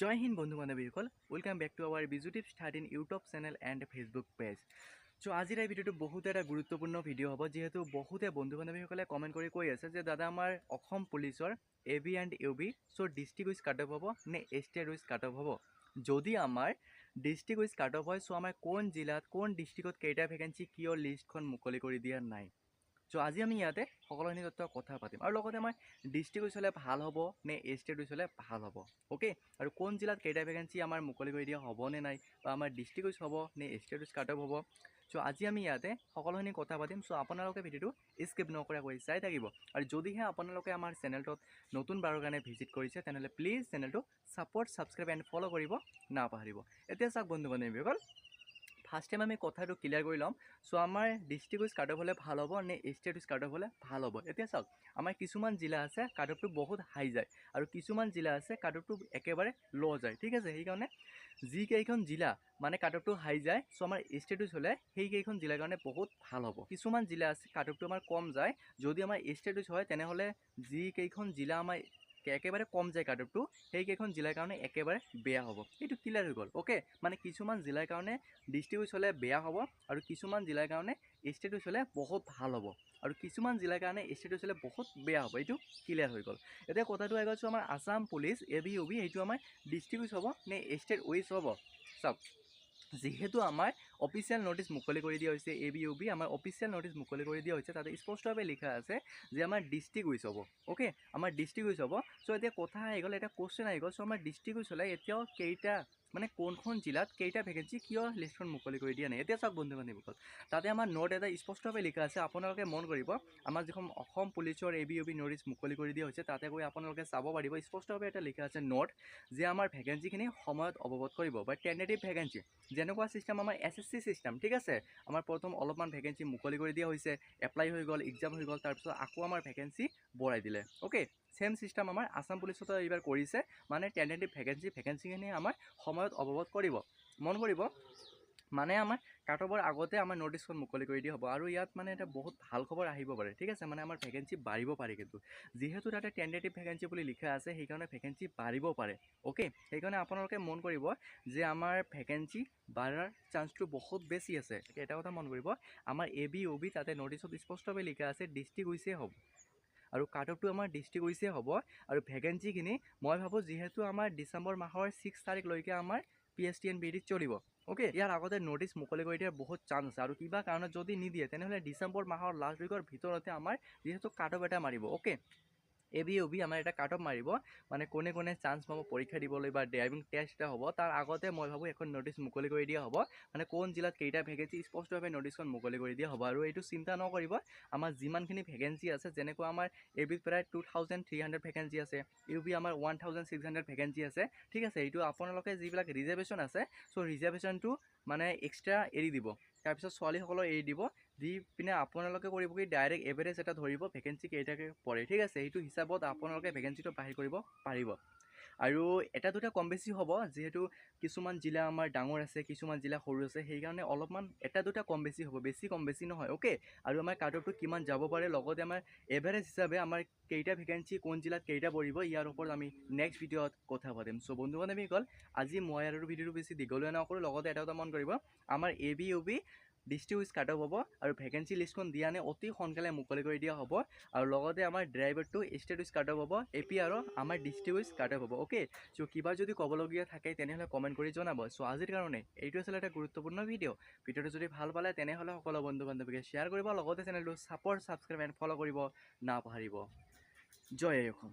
জয় হিন্দ বন্ধু বান্ধৱীসকল welcome back to our Biju tips thirteen YouTube channel and Facebook page so' আজিৰ এই ভিডিঅ'টো বহুত এটা গুৰুত্বপূৰ্ণ ভিডিঅ' হ'ব। যিহেতু বহুতে বন্ধু বান্ধৱীসকলে কমেণ্ট কৰি কৈ আছে যে দাদা আমাৰ অসম পুলিচৰ A B and U B so' district wise cut off হ'ব নে ষ্টেট উইজ কাট অফ হ'ব? যদি আমাৰ ডিষ্ট্ৰিক্ট উইজ কাট অফ হয় চ' আমাৰ কোন জিলাত কোন ডিষ্ট্ৰিক্টত কেইটা ভেকেঞ্চি কিয় লিষ্টখন মুকলি কৰি দিয়া নাই? চ' আজি আমি ইয়াতে সকলোখিনি তথ্য কথা পাতিম। আৰু লগতে আমাৰ ডিষ্ট্ৰিক্ট উইজ হ'লে ভাল হ'ব নে ষ্টেট উইজ হ'লে ভাল হ'ব অ'কে আৰু কোন জিলাত কেইটা ভেকেঞ্চি আমাৰ মুকলি কৰি দিয়া হ'বনে নাই? বা আমাৰ ডিষ্ট্ৰিক্ট উইজ হ'ব নে ষ্টেট উইজ কাট অফ হ'ব? চ' আজি আমি ইয়াতে সকলোখিনি কথা পাতিম। চ' আপোনালোকে ভিডিঅ'টো স্কিপ নকৰাকৈ চাই থাকিব। আৰু যদিহে আপোনালোকে আমাৰ চেনেলটোত নতুন বাৰৰ কাৰণে ভিজিট কৰিছে তেনেহ'লে প্লিজ চেনেলটো ছাপৰ্ট ছাবস্ক্ৰাইব এণ্ড ফ'ল' কৰিব নাপাহৰিব। এতিয়া চাওক বন্ধু বান্ধৱীসকল ফাৰ্ষ্ট টাইম আমি কথাটো ক্লিয়াৰ কৰি ল'ম। চ' আমাৰ ডিষ্ট্ৰিক্ট উইজ কাট অফ হ'লে ভাল হ'ব নে ষ্টেট উইজ কাট অফ হ'লে ভাল হ'ব? এতিয়া চাওক আমাৰ কিছুমান জিলা আছে কাট অফটো বহুত হাই যায় আৰু কিছুমান জিলা আছে কাট অফটো একেবাৰে ল' যায়। ঠিক আছে সেইকাৰণে যিকেইখন জিলা মানে কাট অফটো হাই যায় চ' আমাৰ ষ্টেট উইজ হ'লে সেইকেইখন জিলাৰ কাৰণে বহুত ভাল হ'ব। কিছুমান জিলা আছে কাট অফটো আমাৰ কম যায়। যদি আমাৰ ষ্টেট উইজ হয় তেনেহ'লে যিকেইখন জিলা আমাৰ একেবাৰে কম যায় কাট অফটো সেইকেইখন জিলাৰ কাৰণে একেবাৰে বেয়া হ'ব। এইটো ক্লিয়াৰ হৈ গ'ল অ'কে মানে কিছুমান জিলাৰ কাৰণে ডিষ্ট্ৰিক্ট হ'লে বেয়া হ'ব আৰু কিছুমান জিলাৰ কাৰণে ষ্টেট হ'লে বহুত ভাল হ'ব। আৰু কিছুমান জিলাৰ কাৰণে ষ্টেট হ'লে বহুত বেয়া হ'ব এইটো ক্লিয়াৰ হৈ গ'ল। এতিয়া কথাটো আহি গৈছোঁ আমাৰ Assam police A B U B সেইটো আমাৰ ডিষ্ট্ৰিক্ট হ'ব নে ষ্টেট উইচ হ'ব? চাওক যিহেতু আমাৰ অফিচিয়েল ন'টিচ মুকলি কৰি দিয়া হৈছে এ বি ইউ বি আমাৰ অফিচিয়েল ন'টিচ মুকলি কৰি দিয়া হৈছে তাতে স্পষ্টভাৱে লিখা আছে যে আমাৰ ডিষ্ট্ৰিক্ট উইচ হ'ব অ'কে? আমাৰ ডিষ্ট্ৰিক্ট উইচ হ'ব চ' এতিয়া কথা আহি গ'ল এটা কুৱেশ্যন আহি গ'ল চ' আমাৰ ডিষ্ট্ৰিক্ট উইচ হ'লে এতিয়াও কেইটা মানে কোনখন জিলাত কেইটা ভেকেঞ্চি কিয় লিষ্টখন মুকলি কৰি দিয়া নাই? এতিয়া চাওক বন্ধু বান্ধৱীসকল তাতে আমাৰ নোট এটা স্পষ্টভাৱে লিখা আছে আপোনালোকে মন কৰিব আমাৰ যিখন অসম পুলিচৰ A B U B notice মুকলি কৰি দিয়া হৈছে তাতে গৈ আপোনালোকে চাব পাৰিব স্পষ্টভাৱে এটা লিখা আছে নোট যে আমাৰ ভেকেঞ্চিখিনি সময়ত অৱগত কৰিব বা টেণ্টেটিভ ভেকেঞ্চি যেনেকুৱা ছিষ্টেম আমাৰ এছ এছ চি ছিষ্টেম ঠিক আছে? আমাৰ প্ৰথম অলপমান ভেকেঞ্চি মুকলি কৰি দিয়া হৈছে এপ্লাই হৈ গ'ল এক্সাম হৈ গ'ল তাৰপিছত আকৌ আমাৰ ভেকেঞ্চি বঢ়াই দিলে অ'কে ছেম ছিষ্টেম আমাৰ আছাম পুলিচতো এইবাৰ কৰিছে। মানে টেণ্টেটিভ ভেকেঞ্চি ভেকেঞ্চিখিনি আমাৰ সময়ত অৱগত কৰিব। মন কৰিব। মানে আমাৰ কাট অফৰ আগতে আমাৰ ন'টিচখন মুকলি কৰি দিয়া হ'ব। আৰু ইয়াত মানে এটা বহুত ভাল খবৰ আহিব পাৰে। ঠিক আছে? মানে আমাৰ ভেকেঞ্চি বাঢ়িব পাৰে কিন্তু। যিহেতু তাতে টেণ্টেটিভ ভেকেঞ্চি বুলি লিখা আছে সেইকাৰণে ভেকেঞ্চি বাঢ়িব পাৰে। অ'কে সেইকাৰণে আপোনালোকে মন কৰিব যে আমাৰ ভেকেঞ্চি বাঢ়াৰ চান্সটো বহুত বেছি আছে। এটা কথা মন কৰিব। আমাৰ এ বি অ' বি তাতে ন'টিচত স্পষ্টভাৱে লিখা আছে ডিষ্ট্ৰিক্ট উইচে হ'ব। আৰু কাট অফটো আমাৰ ডিষ্ট্ৰিক্ট উইচে হ'ব। আৰু ভেকেঞ্চিখিনি মই ভাবোঁ যিহেতু আমাৰ ডিচেম্বৰ মাহৰ ছিক্স তাৰিখলৈকে আমাৰ P H T N B ডিত চলিব। অ'কে ইয়াৰ আগতে ন'টিচ মুকলি কৰি দিয়াৰ বহুত চান্স আছে। আৰু কিবা কাৰণত যদি নিদিয়ে তেনেহ'লে ডিচেম্বৰ মাহৰ লাষ্ট উইকৰ ভিতৰতে আমাৰ যিহেতু কাট অফ এটা মাৰিব। Okay A B U B আমাৰ এটা কাট অফ মাৰিব। মানে কোনে কোনে চান্স পাব পৰীক্ষা দিবলৈ বা ড্ৰাইভিং টেষ্ট এটা হ'ব তাৰ আগতে মই ভাবোঁ এখন ন'টিচ মুকলি কৰি দিয়া হ'ব। মানে কোন জিলাত কেইটা ভেকেঞ্চি স্পষ্টভাৱে ন'টিচখন মুকলি কৰি দিয়া হ'ব। আৰু এইটো চিন্তা নকৰিব আমাৰ যিমানখিনি ভেকেঞ্চি আছে যেনেকুৱা আমাৰ এ বিত প্ৰায় two thousand three hundred vacancy আছে ইউ বি আমাৰ one thousand six hundred vacancy আছে। ঠিক আছে এইটো আপোনালোকে যিবিলাক ৰিজাৰ্ভেশ্যন আছে চ' ৰিজাৰ্ভেশ্যনটো মানে এক্সট্ৰা এৰি দিব। তাৰপিছত ছোৱালীসকলৰ এৰি দিব দি পিনে আপোনালোকে কৰিব কি ডাইৰেক্ট এভাৰেজ এটা ধৰিব ভেকেঞ্চি কেইটাকে পৰে। ঠিক আছে সেইটো হিচাপত আপোনালোকে ভেকেঞ্চিটো বাহিৰ কৰিব পাৰিব। আৰু এটা দুটা কম বেছি হ'ব যিহেতু কিছুমান জিলা আমাৰ ডাঙৰ আছে কিছুমান জিলা সৰু আছে সেইকাৰণে অলপমান এটা দুটা কম বেছি হ'ব বেছি কম বেছি নহয় অ'কে? আৰু আমাৰ অফটো কিমান যাব পাৰে লগতে আমাৰ এভাৰেজ হিচাপে আমাৰ কেইটা ভেকেঞ্চি কোন জিলাত কেইটা পৰিব ইয়াৰ ওপৰত আমি নেক্সট ভিডিঅ'ত কথা পাতিম। চ' বন্ধু বান্ধৱীসকল আজি মই আৰু ভিডিঅ'টো বেছি দীঘলীয়া নকৰোঁ লগতে এটা এটা মন কৰিব। আমাৰ A B U B district wise cut off হ'ব আৰু ভেকেঞ্চি লিষ্টখন দিয়া নাই অতি সোনকালে মুকলি কৰি দিয়া হ'ব আৰু লগতে আমাৰ ড্ৰাইভাৰটো ষ্টেট উইচ কাট অফ হ'ব এ পি আৰু আমাৰ ডিষ্ট্ৰিক্ট উইচ কাট অফ হ'ব অ'কে চ' কিবা যদি ক'বলগীয়া থাকে তেনেহ'লে কমেণ্ট কৰি জনাব। চ' আজিৰ কাৰণে এইটো আছিলে এটা গুৰুত্বপূৰ্ণ ভিডিঅ' ভিডিঅ'টো যদি ভাল পালে তেনেহ'লে সকলো বন্ধু বান্ধৱীকে শ্বেয়াৰ কৰিব লগতে চেনেলটো ছাপৰ্ট ছাবস্ক্ৰাইব এণ্ড ফ'ল' কৰিব নাপাহৰিব জয় অসম